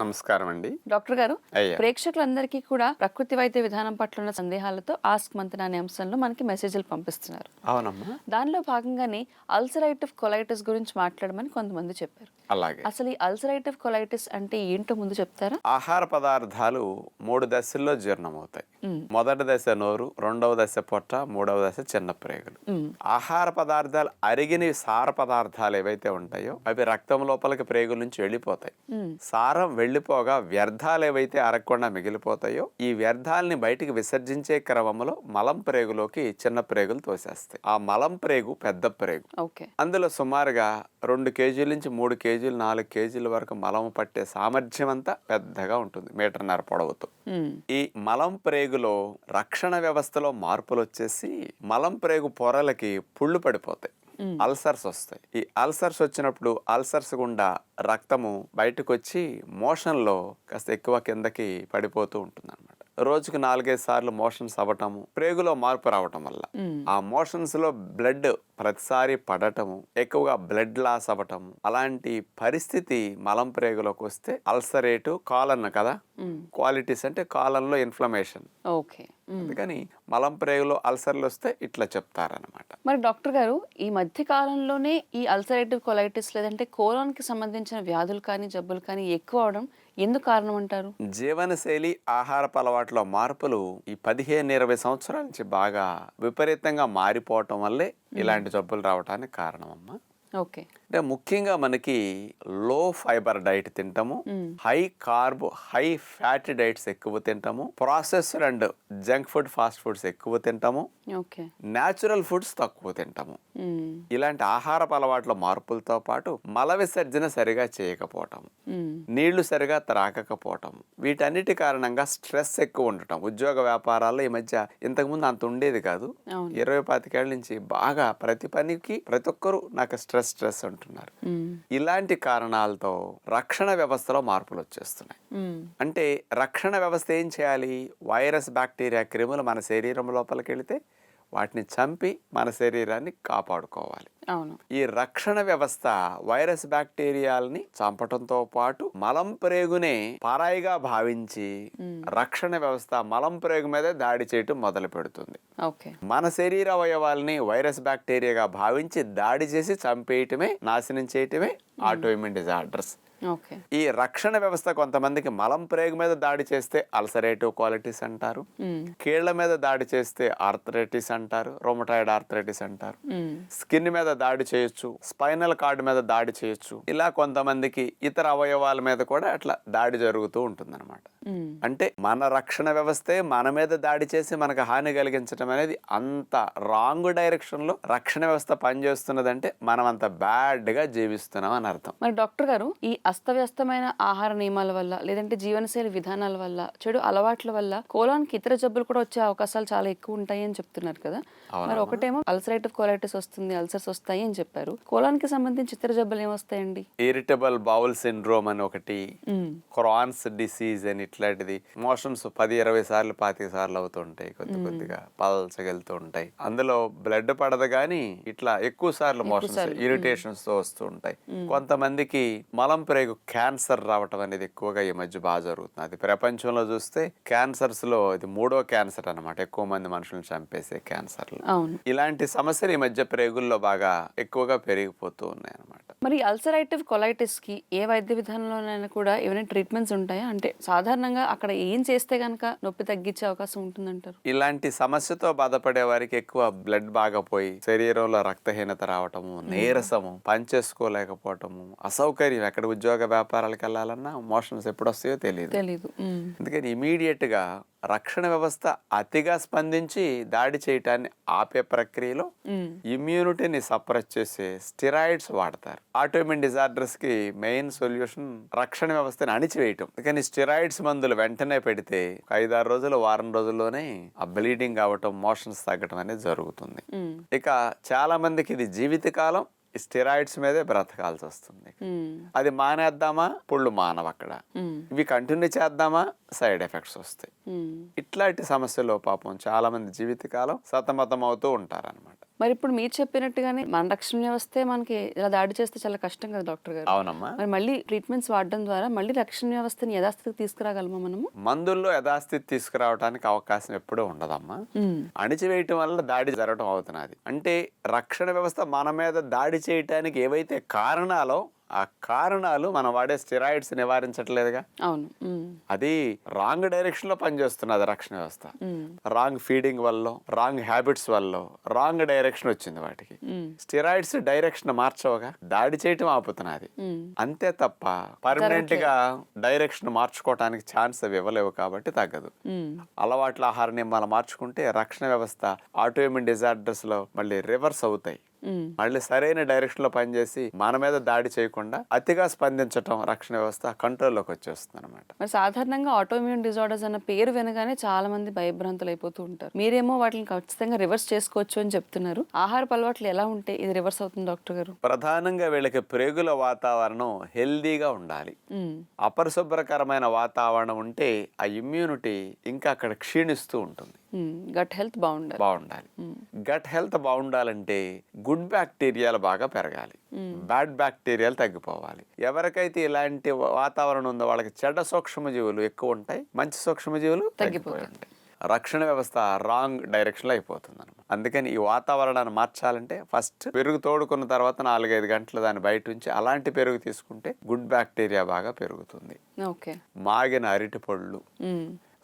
నమస్కారం అండి డాక్టర్ గారు ప్రేక్షకులందరికీ కూడా ప్రకృతి వైద్య విధానం పట్ల ఉన్న సందేహాలతో ఆస్క్ మంత్ అనే అంశంలో మనకి మెసేజ్లు పంపిస్తున్నారు. అవునమ్మా. దానిలో భాగంగానే అల్సరైటివ్ కొలైటిస్ గురించి మాట్లాడమని కొంతమంది చెప్పారు. అలాగే. అసలు ఈ అల్సరైటివ్ కొలైటిస్ అంటే ఏంటో ముందు చెప్తారా? ఆహార పదార్థాలు మూడు దశల్లో జీర్ణమవుతాయి. మొదటి దశ నోరు రెండవ దశ పొట్ట మూడవ దశ చిన్న ప్రేగులు. ఆహార పదార్థాలు అరిగిన సార పదార్థాలు ఏవైతే ఉంటాయో అవి రక్తం లోపలికి ప్రేగుల నుంచి వెళ్ళిపోతాయి. సారం వెళ్ళిపోగా వ్యర్థాలు ఏవైతే అరగకుండా మిగిలిపోతాయో ఈ వ్యర్థాలని బయటికి విసర్జించే క్రమంలో మలం ప్రేగులోకి చిన్న ప్రేగులు తోసేస్తాయి ఆ మలం ప్రేగు పెద్ద ప్రేగు ఓకే అందులో సుమారుగా రెండు కేజీల నుంచి మూడు కేజీలు నాలుగు కేజీల వరకు మలం పట్టే సామర్థ్యం అంతా పెద్దగా ఉంటుంది మీటర్న్నర పొడవుతో. ఈ మలం ప్రేగులో రక్షణ వ్యవస్థలో మార్పులు వచ్చేసి మలం ప్రేగు పొరలకి పుళ్ళు పడిపోతాయి. అల్సర్స్ వస్తాయి. ఈ అల్సర్స్ వచ్చినప్పుడు అల్సర్స్ గుండా రక్తము బయటకు వచ్చి మోషన్లో కాస్త ఎక్కువ కిందకి పడిపోతూ ఉంటుంది అనమాట రోజుకు నాలుగైదు సార్లు మోషన్స్ అవ్వటము ప్రేగులో మార్పు రావటం వల్ల. ఆ మోషన్స్లో బ్లడ్ ప్రతిసారి పడటము ఎక్కువగా బ్లడ్ లాస్ అవ్వటము అలాంటి పరిస్థితి మలం ప్రేగులోకి వస్తే అల్సరేటు కాలన్ కదా. క్వాలిటీస్ అంటే కాలంలో ఇన్ఫ్లమేషన్ ఓకే. అందుకని మలం ప్రేగులో అల్సర్లు వస్తే ఇట్లా చెప్తారనమాట మరి డాక్టర్ గారు ఈ మధ్య కాలంలోనే ఈ అల్సరేటివ్ కొలైటిస్ లేదంటే కోలాన్కి సంబంధించిన వ్యాధులు కానీ జబ్బులు కానీ ఎక్కువ అవడం ఎందుకు కారణం అంటారు? జీవనశైలి ఆహారపు అలవాట్లో మార్పులు ఈ పదిహేను ఇరవై సంవత్సరాల నుంచి బాగా విపరీతంగా మారిపోవటం వల్లే ఇలాంటి జబ్బులు రావడానికి కారణం అమ్మా ఓకే. అంటే ముఖ్యంగా మనకి లో ఫైబర్ డైట్ తింటాము. High carb high fat diets ఎక్కువ తింటాము processed and junk food fast foods ఎక్కువ తింటాము న్యాచురల్ ఫుడ్స్ తక్కువ తింటాము. ఇలాంటి ఆహారపు అలవాట్ల మార్పులతో పాటు మల విసర్జన సరిగా చేయకపోవటం. నీళ్ళు సరిగా త్రాగకపోవటం వీటన్నిటి కారణంగా స్ట్రెస్ ఎక్కువ ఉండటం ఉద్యోగ వ్యాపారాల్లో ఈ మధ్య ఇంతకుముందు అంత ఉండేది కాదు ఇరవై పాతికేళ్ళ నుంచి బాగా ప్రతి పనికి ప్రతి ఒక్కరూ నాకు స్ట్రెస్ స్ట్రెస్ అంటున్నారు మ్మ్. ఇలాంటి కారణాలతో రక్షణ వ్యవస్థలో మార్పులు వచ్చేస్తున్నాయి. అంటే రక్షణ వ్యవస్థ ఏం చేయాలి వైరస్ బ్యాక్టీరియా క్రిములు మన శరీరం లోపలికి వెళితే వాటిని చంపి మన శరీరాన్ని కాపాడుకోవాలి. అవును. ఈ రక్షణ వ్యవస్థ వైరస్ బ్యాక్టీరియాలని చంపటంతో పాటు మలం ప్రేగునే పారాయిగా భావించి రక్షణ వ్యవస్థ మలం ప్రేగు మీద దాడి చేయటం మొదలు పెడుతుంది. మన శరీర అవయవాల్ని వైరస్ బ్యాక్టీరియాగా భావించి దాడి చేసి చంపేయటమే నాశనం చేయటమే ఆటోఇమ్యూన్ డిజార్డర్స్ ఈ రక్షణ వ్యవస్థ కొంతమందికి మలం ప్రేగు మీద దాడి చేస్తే అల్సరేటివ్ క్వాలిటీస్ అంటారు. కీళ్ళ మీద దాడి చేస్తే ఆర్థరైటిస్ అంటారు. రొమటాయిడ్ ఆర్థరైటిస్ అంటారు. స్కిన్ మీద దాడి చేయొచ్చు. స్పైనల్ కార్డ్ మీద దాడి చేయొచ్చు. ఇలా కొంతమందికి ఇతర అవయవాల మీద కూడా అట్లా దాడి జరుగుతూ ఉంటుందన్నమాట. మ్మ్. అంటే మన రక్షణ వ్యవస్థే మన మీద దాడి చేసి మనకు హాని కలిగించడం అనేది అంత రాంగ్ డైరెక్షన్లో రక్షణ వ్యవస్థ పనిచేస్తున్నదంటే మనం అంత బ్యాడ్గా జీవిస్తున్నాం అని అర్థం. మరి డాక్టర్ గారు ఈ అస్తవ్యస్తమైన ఆహార నియమాల వల్ల లేదంటే జీవనశైలి విధానాల వల్ల చెడు అలవాట్ల వల్ల కోలానికి ఇతర జబ్బులు కూడా వచ్చే అవకాశాలు చాలా ఎక్కువ ఉంటాయి అని చెప్తున్నారు కదా. మరి ఒకటేమో అల్సరేటివ్ కోలైటిస్ వస్తుంది అల్సర్స్ వస్తాయి అని చెప్పారు. కోలానికి సంబంధించి ఇతర జబ్బులు ఏమొస్తాయండి? ఇరిటబుల్ బౌల్ సిండ్రోమ్ అని ఒకటి. క్రాన్స్ డిసీజ్ అని ఇట్లాంటిది. మోషన్స్ పది ఇరవై సార్లు పాతిక సార్లు అవుతుంటాయి కొద్ది కొద్దిగా. పల్చగెళ్తూ ఉంటాయి. అందులో బ్లడ్ పడదు కానీ ఇట్లా ఎక్కువ సార్లు మోషన్స్ ఇరిటేషన్స్తో వస్తూ ఉంటాయి. కొంతమందికి మలం ప్రేగు క్యాన్సర్ రావటం అనేది ఎక్కువగా ఈ మధ్య బాగా జరుగుతుంది. అది ప్రపంచంలో చూస్తే క్యాన్సర్స్లో ఇది మూడో క్యాన్సర్ అన్నమాట. ఎక్కువ మంది మనుషులను చంపేసే క్యాన్సర్లు అవును. ఇలాంటి సమస్యలు ఈ మధ్య ప్రేగుల్లో బాగా ఎక్కువగా పెరిగిపోతూ ఉన్నాయి అన్నమాట మరి అల్సరైటివ్ కొలైటిస్కి ఏ వైద్య విధానంలోనైనా కూడా ఏమైనా ట్రీట్మెంట్స్ ఉంటాయా? అంటే సాధారణంగా అక్కడ ఏం చేస్తే గనక నొప్పి తగ్గించే అవకాశం ఉంటుందంటారు? ఇలాంటి సమస్యతో బాధపడే వారికి ఎక్కువ బ్లడ్ బాగా పోయి శరీరంలో రక్తహీనత రావటము నీరసము పనిచేసుకోలేకపోవటము అసౌకర్యం ఎక్కడ ఉద్యోగ వ్యాపారాలకు వెళ్ళాలన్నా మోషన్స్ ఎప్పుడు వస్తాయో తెలియదు మ్మ్. అందుకని ఇమీడియట్గా రక్షణ వ్యవస్థ అతిగా స్పందించి దాడి చేయటాన్ని ఆపే ప్రక్రియలో. ఇమ్యూనిటీని సప్రెస్ చేసే స్టిరాయిడ్స్ వాడతారు ఆటోమిన్ డిజార్డర్స్కి మెయిన్ సొల్యూషన్ రక్షణ వ్యవస్థని అణిచివేయటం కానీ స్టిరాయిడ్స్ మందులు వెంటనే పెడితే ఐదారు రోజులు వారం రోజుల్లోనే ఆ బ్లీడింగ్ అవటం మోషన్స్ తగ్గటం అనేది జరుగుతుంది. ఇక చాలా మందికి ఇది జీవితకాలం స్టిరాయిడ్స్ మీదే బ్రతకాల్సి వస్తుంది. అది మానేద్దామా పుళ్ళు మానవు అక్కడ. ఇవి కంటిన్యూ చేద్దామా సైడ్ ఎఫెక్ట్స్ వస్తాయి. ఇట్లాంటి సమస్యలో పాపం చాలా మంది జీవితకాలం సతమతం అవుతూ ఉంటారన్నమాట మరి ఇప్పుడు మీరు చెప్పినట్టుగానే మన రక్షణ వ్యవస్థే మనకి ఇలా దాడి చేస్తే చాలా కష్టం కదా డాక్టర్ గారు. అవునమ్మా. మరి మళ్ళీ ట్రీట్మెంట్స్ వాడడం ద్వారా మళ్ళీ రక్షణ వ్యవస్థని యథాస్థితికి తీసుకురాగలమా మనము? మందుల్లో యథాస్థితి తీసుకురావడానికి అవకాశం ఎప్పుడూ ఉండదమ్మా. అణిచివేయటం వల్ల దాడి జరగడం అవుతున్నది. అంటే రక్షణ వ్యవస్థ మన మీద దాడి చేయటానికి ఏవైతే కారణాలో ఆ కారణాలు మనం వాడే స్టెరాయిడ్స్ నివారించట్లేదుగా? అవును. అది రాంగ్ డైరెక్షన్లో పనిచేస్తున్నది రక్షణ వ్యవస్థ. రాంగ్ ఫీడింగ్ వల్ల రాంగ్ హ్యాబిట్స్ వల్ల రాంగ్ డైరెక్షన్ వచ్చింది వాటికి. స్టెరాయిడ్స్ డైరెక్షన్ మార్చవగా? దాడి చేయటం ఆపుతున్నది. అంతే తప్ప పర్మనెంట్గా డైరెక్షన్ మార్చుకోవటానికి ఛాన్స్ అవి ఇవ్వలేవు కాబట్టి తగ్గదు. అలవాట్ల ఆహార నియమాలు మార్చుకుంటే రక్షణ వ్యవస్థ ఆటోఇమ్యూన్ డిజార్డర్స్లో మళ్ళీ రివర్స్ అవుతాయి. మళ్ళీ సరైన డైరెక్షన్లో పనిచేసి మన మీద దాడి చేయకుండా అతిగా స్పందించటం రక్షణ వ్యవస్థ కంట్రోల్లోకి వచ్చేస్తుంది అనమాట మరి సాధారణంగా ఆటోఇమ్యూన్ డిజార్డర్స్ అన్న పేరు వినగానే చాలా మంది భయభ్రాంతులు అయిపోతూ ఉంటారు. మీరేమో వాటిని ఖచ్చితంగా రివర్స్ చేసుకోవచ్చు అని చెప్తున్నారు. ఆహారపు అలవాట్లు ఎలా ఉంటే ఇది రివర్స్ అవుతుంది డాక్టర్ గారు? ప్రధానంగా వీళ్ళకి ప్రేగుల వాతావరణం హెల్దీగా ఉండాలి. అపరిశుభ్రకరమైన వాతావరణం ఉంటే ఆ ఇమ్యూనిటీ ఇంకా అక్కడ క్షీణిస్తూ ఉంటుంది. గట్ హెల్త్ బాగుండాలి. బాగుండాలి. గట్ హెల్త్ బాగుండాలంటే గుడ్ బ్యాక్టీరియాలు బాగా పెరగాలి. బ్యాడ్ బ్యాక్టీరియాలు తగ్గిపోవాలి. ఎవరికైతే ఇలాంటి వాతావరణం ఉందో వాళ్ళకి చెడ్డ సూక్ష్మజీవులు ఎక్కువ ఉంటాయి మంచి సూక్ష్మజీవులు తగ్గిపోయి ఉంటాయి. రక్షణ వ్యవస్థ రాంగ్ డైరెక్షన్లో అయిపోతుంది అనమాట అందుకని ఈ వాతావరణాన్ని మార్చాలంటే ఫస్ట్ పెరుగు తోడుకున్న తర్వాత నాలుగైదు గంటలు దాన్ని బయట ఉంచి అలాంటి పెరుగు తీసుకుంటే గుడ్ బ్యాక్టీరియా బాగా పెరుగుతుంది. మాగిన అరటి పళ్ళు.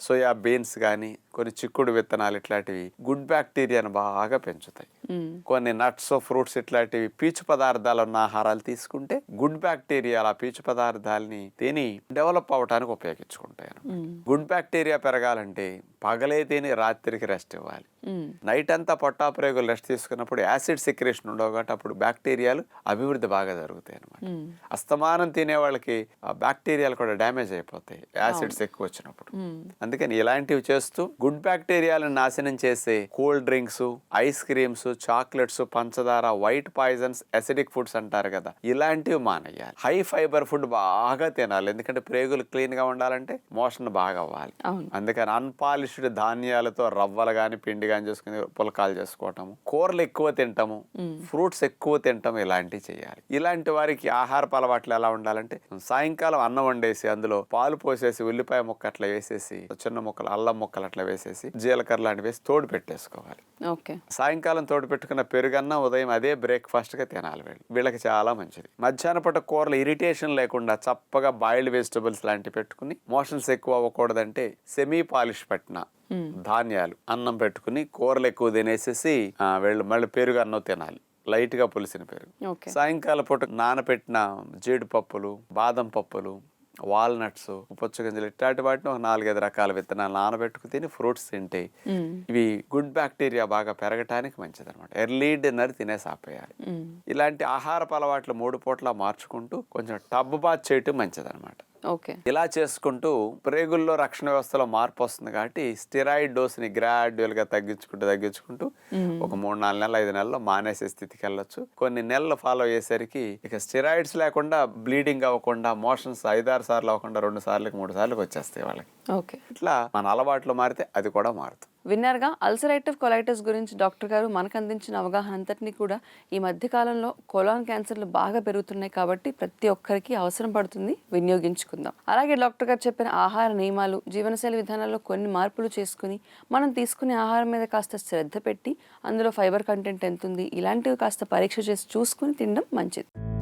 సోయా బీన్స్ కానీ కొన్ని చిక్కుడు విత్తనాలు ఇట్లాంటివి గుడ్ బ్యాక్టీరియాను బాగా పెంచుతాయి. కొన్ని నట్స్ ఫ్రూట్స్ ఇట్లాంటివి పీచు పదార్థాలు ఉన్న ఆహారాలు తీసుకుంటే గుడ్ బ్యాక్టీరియా ఆ పీచు పదార్థాలని తిని డెవలప్ అవడానికి. ఉమ్. గుడ్ బ్యాక్టీరియా పెరగాలంటే పగలే తిని రాత్రికి రెస్ట్ ఇవ్వాలి. నైట్ అంతా పొట్టాప్రేగులు రెస్ట్ తీసుకున్నప్పుడు యాసిడ్ సెక్రేషన్ ఉండవు కాబట్టి అప్పుడు బ్యాక్టీరియాలు అభివృద్ధి బాగా జరుగుతాయి అనమాట. అస్తమానం తినే వాళ్ళకి ఆ బ్యాక్టీరియాలు కూడా డ్యామేజ్ అయిపోతాయి యాసిడ్స్ ఎక్కువ వచ్చినప్పుడు. అందుకని ఇలాంటివి చేస్తూ గుడ్ బ్యాక్టీరియాలను నాశనం చేసే cool drinks ice creams chocolates పంచదార వైట్ పాయిజన్స్ అసిడిక్ ఫుడ్స్ అంటారు కదా. ఇలాంటివి మానేయాలి. హై ఫైబర్ ఫుడ్ బాగా తినాలి. ఎందుకంటే ప్రేగులు క్లీన్గా ఉండాలంటే మోషన్ బాగా అవ్వాలి. అందుకని అన్పాలిష్డ్ ధాన్యాలతో రవ్వలు కానీ పిండి కానీ చేసుకుని పులకాలు చేసుకోవటము కూరలు ఎక్కువ తింటాము ఫ్రూట్స్ ఎక్కువ తింటాం ఇలాంటివి చేయాలి. ఇలాంటి వారికి ఆహారపు అలవాట్లు ఎలా ఉండాలంటే సాయంకాలం అన్నం వండేసి అందులో పాలు పోసేసి ఉల్లిపాయ ముక్క అట్లా వేసేసి చిన్న ముక్కలు అల్లం ముక్కలు అట్లా వేసేసి జీలకర్ర లాంటివి వేసి తోడు పెట్టేసుకోవాలి. ఓకే. సాయంకాలం తోడు పెట్టుకున్న పెరుగన్న ఉదయం అదే బ్రేక్ఫాస్ట్గా తినాలి వీళ్ళు. వీళ్ళకి చాలా మంచిది. మధ్యాహ్న పూట కూరలు ఇరిటేషన్ లేకుండా చప్పగా బాయిల్డ్ వెజిటబుల్స్ లాంటివి పెట్టుకుని మోషన్స్ ఎక్కువ అవ్వకూడదంటే సెమీ పాలిష్ పెట్టిన ధాన్యాలు అన్నం పెట్టుకుని కూరలు ఎక్కువ తినేసేసి ఆ, వీళ్ళు మళ్ళీ పెరుగు అన్నం తినాలి. లైట్గా పులిసిన పెరుగు. సాయంకాలం పూట నానబెట్టిన జీడిపప్పులు బాదం పప్పులు వాల్నట్స్ పుచ్చగింజలు ఇట్లాంటి వాటిని ఒక నాలుగైదు రకాల విత్తనాలు నానబెట్టుకు తిని ఫ్రూట్స్ తింటే. ఇవి గుడ్ బ్యాక్టీరియా బాగా పెరగటానికి మంచిది అనమాట ఎర్లీ డిన్నర్ తినేసి ఆపేయాలి. ఇలాంటి ఆహారపు అలవాట్లు మూడు పూట్ల మార్చుకుంటూ కొంచెం టబ్ బాత్ చేయటం మంచిది అనమాట ఓకే. ఇలా చేసుకుంటూ ప్రేగుల్లో రక్షణ వ్యవస్థలో మార్పు వస్తుంది కాబట్టి స్టెరాయిడ్ డోస్ని గ్రాడ్యువల్గా తగ్గించుకుంటూ తగ్గించుకుంటూ ఒక మూడు నాలుగు నెలలు ఐదు నెలల్లో మానేసే స్థితికి వెళ్ళొచ్చు. కొన్ని నెలలు ఫాలో అయ్యేసరికి ఇక స్టెరాయిడ్స్ లేకుండా బ్లీడింగ్ అవ్వకుండా మోషన్స్ ఐదారు సార్లు అవ్వకుండా రెండు సార్లకి మూడు సార్లకు వచ్చేస్తాయి వాళ్ళకి. ఓకే. ఇట్లా మన అలవాట్లు మారితే అది కూడా మారుతుంది. విన్నారుగా అల్సరైటివ్ కొలైటిస్ గురించి డాక్టర్ గారు మనకు అందించిన అవగాహన అంతటినీ కూడా ఈ మధ్యకాలంలో కొలాన్ క్యాన్సర్లు బాగా పెరుగుతున్నాయి కాబట్టి ప్రతి ఒక్కరికి అవసరం పడుతుంది వినియోగించుకుందాం. అలాగే డాక్టర్ గారు చెప్పిన ఆహార నియమాలు జీవనశైలి విధానాల్లో కొన్ని మార్పులు చేసుకుని మనం తీసుకునే ఆహారం మీద కాస్త శ్రద్ధ పెట్టి అందులో ఫైబర్ కంటెంట్ ఎంత ఉంది ఇలాంటివి కాస్త పరీక్ష చేసి చూసుకుని తినడం మంచిది.